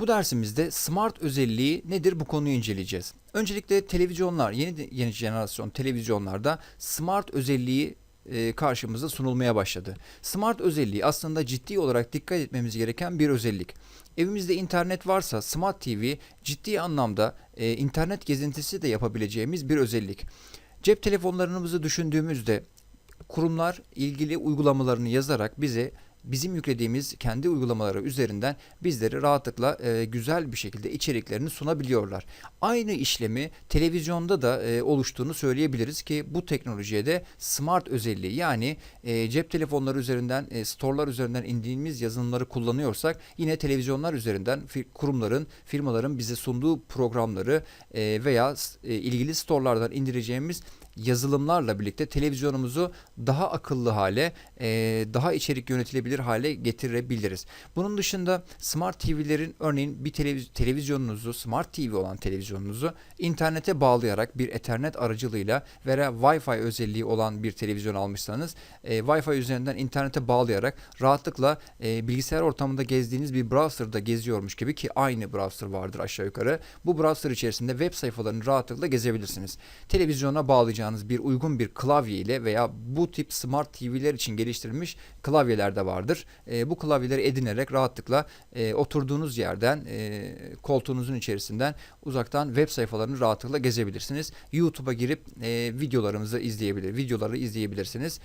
Bu dersimizde smart özelliği nedir bu konuyu inceleyeceğiz. Öncelikle televizyonlar, yeni yeni jenerasyon televizyonlarda smart özelliği e, karşımıza sunulmaya başladı. Smart özelliği aslında ciddi olarak dikkat etmemiz gereken bir özellik. Evimizde internet varsa Smart TV ciddi anlamda e, internet gezintisi de yapabileceğimiz bir özellik. Cep telefonlarımızı düşündüğümüzde kurumlar ilgili uygulamalarını yazarak bize bizim yüklediğimiz kendi uygulamaları üzerinden bizleri rahatlıkla e, güzel bir şekilde içeriklerini sunabiliyorlar. Aynı işlemi televizyonda da e, oluştuğunu söyleyebiliriz ki bu teknolojiye de smart özelliği yani e, cep telefonları üzerinden e, storelar üzerinden indiğimiz yazılımları kullanıyorsak yine televizyonlar üzerinden kurumların firmaların bize sunduğu programları e, veya e, ilgili storelardan indireceğimiz yazılımlarla birlikte televizyonumuzu daha akıllı hale, e, daha içerik yönetilebilir hale getirebiliriz. Bunun dışında smart TV'lerin örneğin bir televiz- televizyonunuzu, smart TV olan televizyonunuzu internete bağlayarak bir Ethernet aracılığıyla veya Wi-Fi özelliği olan bir televizyon almışsanız e, Wi-Fi üzerinden internete bağlayarak rahatlıkla e, bilgisayar ortamında gezdiğiniz bir browser'da geziyormuş gibi ki aynı browser vardır aşağı yukarı. Bu browser içerisinde web sayfalarını rahatlıkla gezebilirsiniz. Televizyona bağlayacağınız bir uygun bir klavye ile veya bu tip smart TV'ler için geliştirilmiş klavyeler de vardır. E, bu klavyeleri edinerek rahatlıkla e, oturduğunuz yerden e, koltuğunuzun içerisinden uzaktan web sayfalarını rahatlıkla gezebilirsiniz. YouTube'a girip e, videolarımızı izleyebilir, videoları izleyebilirsiniz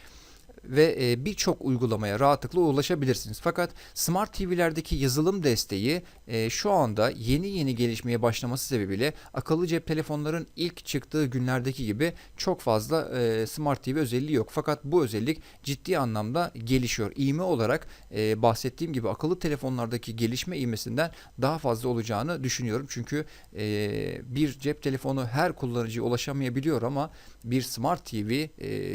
ve e, birçok uygulamaya rahatlıkla ulaşabilirsiniz. Fakat Smart TV'lerdeki yazılım desteği e, şu anda yeni yeni gelişmeye başlaması sebebiyle akıllı cep telefonların ilk çıktığı günlerdeki gibi çok fazla e, Smart TV özelliği yok. Fakat bu özellik ciddi anlamda gelişiyor. İğme olarak bahsettiğim gibi akıllı telefonlardaki gelişme ivmesinden daha fazla olacağını düşünüyorum. Çünkü bir cep telefonu her kullanıcıya ulaşamayabiliyor ama bir Smart TV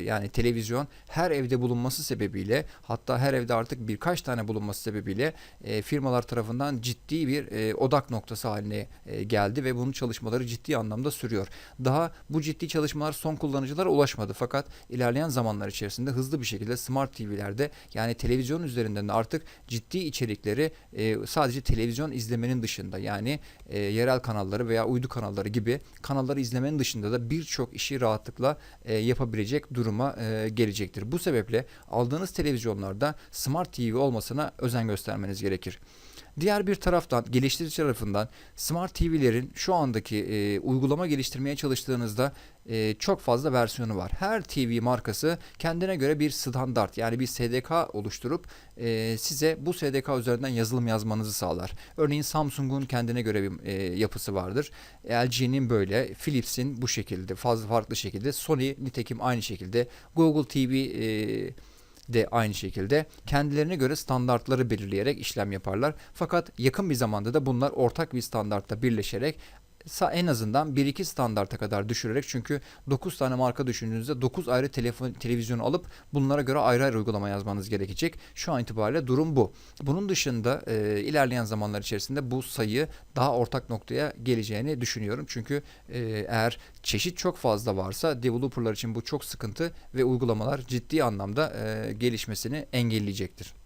yani televizyon her evde bulunması sebebiyle hatta her evde artık birkaç tane bulunması sebebiyle e, firmalar tarafından ciddi bir e, odak noktası haline e, geldi ve bunun çalışmaları ciddi anlamda sürüyor. Daha bu ciddi çalışmalar son kullanıcılara ulaşmadı fakat ilerleyen zamanlar içerisinde hızlı bir şekilde Smart TV'lerde yani televizyon üzerinden de artık ciddi içerikleri e, sadece televizyon izlemenin dışında yani e, yerel kanalları veya uydu kanalları gibi kanalları izlemenin dışında da birçok işi rahatlıkla e, yapabilecek duruma e, gelecektir. Bu sebeple aldığınız televizyonlarda Smart TV olmasına özen göstermeniz gerekir. Diğer bir taraftan geliştirici tarafından Smart TV'lerin şu andaki e, uygulama geliştirmeye çalıştığınızda e, çok fazla versiyonu var. Her TV markası kendine göre bir standart yani bir SDK oluşturup e, size bu SDK üzerinden yazılım yazmanızı sağlar. Örneğin Samsung'un kendine göre bir e, yapısı vardır. LG'nin böyle, Philips'in bu şekilde, fazla farklı şekilde, Sony nitekim aynı şekilde, Google TV e, de aynı şekilde kendilerine göre standartları belirleyerek işlem yaparlar. Fakat yakın bir zamanda da bunlar ortak bir standartta birleşerek en azından 1-2 standarta kadar düşürerek çünkü 9 tane marka düşündüğünüzde 9 ayrı telefon televizyonu alıp bunlara göre ayrı ayrı uygulama yazmanız gerekecek. Şu an itibariyle durum bu. Bunun dışında e, ilerleyen zamanlar içerisinde bu sayı daha ortak noktaya geleceğini düşünüyorum. Çünkü e, eğer çeşit çok fazla varsa developerlar için bu çok sıkıntı ve uygulamalar ciddi anlamda e, gelişmesini engelleyecektir.